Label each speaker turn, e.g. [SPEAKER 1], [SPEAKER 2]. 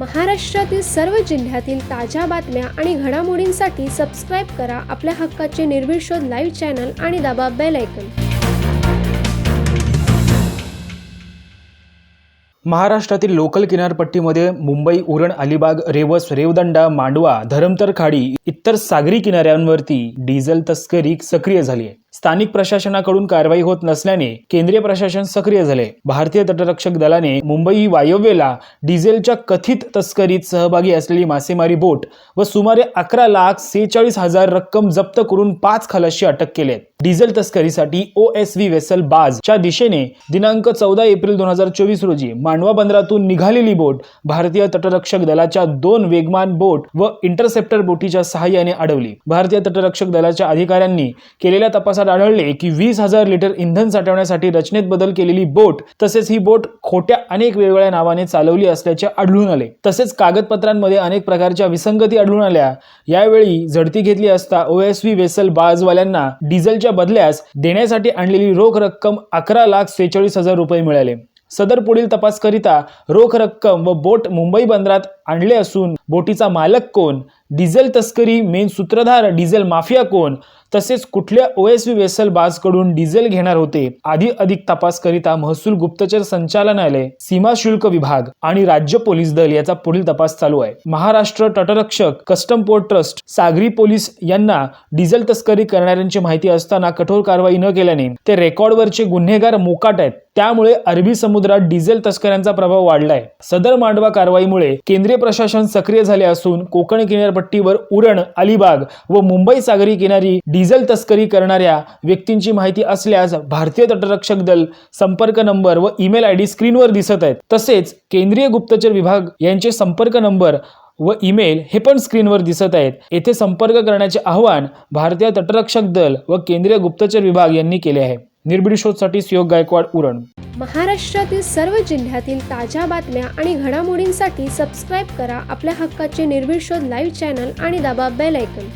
[SPEAKER 1] महाराष्ट्रातील सर्व जिल्ह्यातील ताज्या बातम्या आणि घडामोडींसाठी सबस्क्राईब करा आपल्या हक्काचे निर्भीड शोध लाईव्ह चॅनल आणि दाबा बेल ऐकन
[SPEAKER 2] महाराष्ट्रातील लोकल किनारपट्टीमध्ये मुंबई उरण अलिबाग रेवस रेवदंडा मांडवा धरमतर खाडी इतर सागरी किनाऱ्यांवरती डिझेल तस्करी सक्रिय झाली आहे. स्थानिक प्रशासनाकडून कारवाई होत नसल्याने केंद्रीय प्रशासन सक्रिय झाले. भारतीय तटरक्षक दलाने मुंबई वायव्येला डिझेलच्या कथित तस्करीत सहभागी असलेली मासेमारी बोट व सुमारे अकरा लाख सेहेचाळीस हजार रक्कम जप्त करून पाच खलाशी अटक केले. डिझेल तस्करीसाठी ओ एस व्ही वेसल बाजच्या दिशेने दिनांक चौदा एप्रिल दोन हजार चोवीस रोजी मांडवा बंदरातून निघालेली बोट भारतीय तटरक्षक दलाच्या दोन वेगमान बोट व इंटरसेप्टर बोटीच्या सहाय्याने अडवली. भारतीय तटरक्षक दलाच्या अधिकाऱ्यांनी केलेल्या तपासात आढळले की वीस हजार लिटर इंधन साठवण्यासाठी रचनेत बदल केलेली बोट तसेच ही बोट खोट्या अनेक वेगवेगळ्या नावाने चालवली असल्याचे आढळून आले. तसेच कागदपत्रांमध्ये अनेक प्रकारच्या विसंगती आढळून आल्या. यावेळी झडती घेतली असता ओएसव्ही वेसल बाजवाल्यांना डिझेलच्या बदल्यास देण्यासाठी आणलेली रोख रक्कम अकरा लाख सेहेचाळीस हजार रुपये मिळाले. सदर पुढील तपासकरिता रोख रक्कम व बोट मुंबई बंदरात आणले असून बोटीचा मालक कोण? डिझेल तस्करी मेन सूत्रधार डिझेल माफिया कोण? तसेच कुठल्या ओएसव्ही वेसल बाजकडून डिझेल घेणार होते? आधी अधिक तपास करिता महसूल गुप्तचर संचालनालय सीमा शुल्क विभाग आणि राज्य पोलीस दल याचा पुढील तपास चालू आहे. महाराष्ट्र तटरक्षक कस्टम पोर्ट ट्रस्ट सागरी पोलीस यांना डिझेल तस्करी करणाऱ्यांची माहिती असताना कठोर कारवाई न केल्याने ते रेकॉर्डवरचे गुन्हेगार मोकाट आहेत. त्यामुळे अरबी समुद्रात डिझेल तस्करांचा प्रभाव वाढलाय. सदर मांडवा कारवाईमुळे केंद्रीय प्रशासन सक्रिय झाले असून कोकण किनारपट्टीवर उरण अलिबाग व मुंबई सागरी किनारी डिझेल तस्करी करणाऱ्या व्यक्तींची माहिती असल्यास भारतीय तटरक्षक दल संपर्क नंबर व ईमेल आय डी स्क्रीनवर दिसत आहेत. तसेच केंद्रीय गुप्तचर विभाग यांचे संपर्क नंबर व ईमेल हे पण स्क्रीनवर दिसत आहेत. येथे संपर्क करण्याचे आवाहन भारतीय तटरक्षक दल व केंद्रीय गुप्तचर विभाग यांनी केले आहे. निर्भीड शोधसाठी सुयोग गायकवाड उरण.
[SPEAKER 1] महाराष्ट्रातील सर्व जिल्ह्यातील ताज्या बातम्या आणि घडामोडींसाठी सबस्क्राईब करा आपल्या हक्काचे निर्भीड शोध लाईव्ह चॅनल आणि दाबा बेल ऐकन